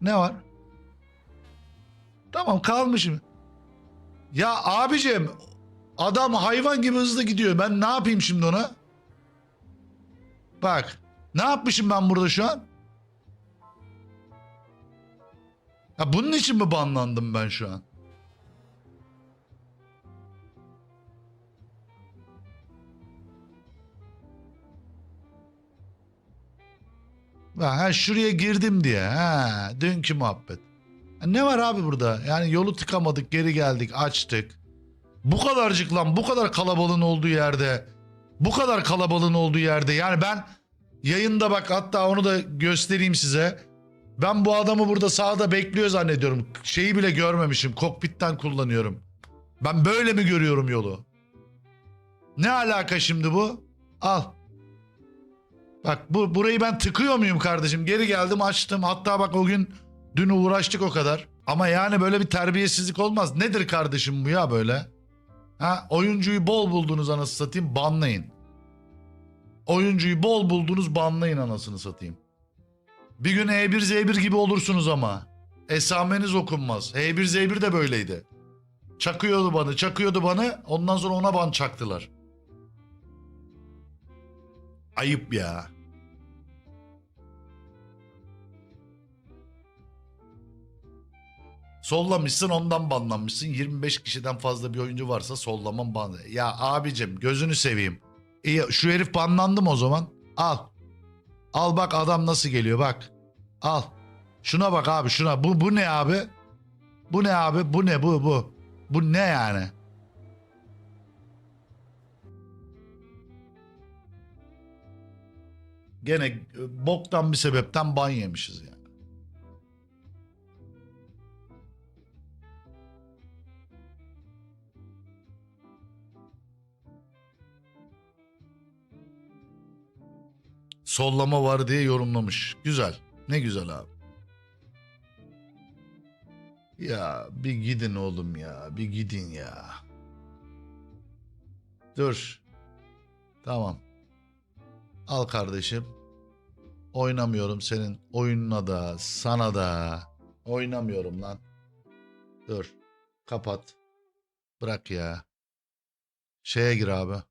Ne var? Tamam kalmışım. Ya abicim adam hayvan gibi hızlı gidiyor. Ben ne yapayım şimdi ona? Bak. Ne yapmışım ben burada şu an? Ya bunun için mi banlandım ben şu an? Ha, şuraya girdim diye. Ha, dünkü muhabbet. Ha, ne var abi burada? Yani yolu tıkamadık, geri geldik, açtık. Bu kadarcık lan, bu kadar kalabalığın olduğu yerde. Bu kadar kalabalığın olduğu yerde. Yani ben yayında bak hatta onu da göstereyim size. Ben bu adamı burada sağda bekliyor zannediyorum. Şeyi bile görmemişim. Kokpitten kullanıyorum. Ben böyle mi görüyorum yolu? Ne alaka şimdi bu? Al. Bak bu burayı ben tıkıyor muyum kardeşim? Geri geldim açtım. Hatta bak o gün dün uğraştık o kadar. Ama yani böyle bir terbiyesizlik olmaz. Nedir kardeşim bu ya böyle? Ha oyuncuyu bol buldunuz anasını satayım banlayın. Oyuncuyu bol buldunuz banlayın anasını satayım. Bir gün E1 Z1 gibi olursunuz ama. Esameniz okunmaz. E E1 Z1 de böyleydi. Çakıyordu bana, çakıyordu bana. Ondan sonra ona ban çaktılar. Ayıp ya. Sollamışsın ondan banlanmışsın. 25 kişiden fazla bir oyuncu varsa sollaman ban. Ya abicim gözünü seveyim. İyi, şu herif banlandı mı o zaman? Al. Al bak adam nasıl geliyor bak. Al. Şuna bak abi şuna. Bu, bu ne abi? Bu ne abi? Bu ne bu bu? Bu ne yani? Gene e, boktan bir sebepten ban yemişiz yani. Sollama var diye yorumlamış. Güzel. Ne güzel abi. Ya bir gidin oğlum ya. Bir gidin ya. Dur. Tamam. Al kardeşim. Oynamıyorum senin oyununa da sana da. Oynamıyorum lan. Dur. Kapat. Bırak ya. Şeye gir abi.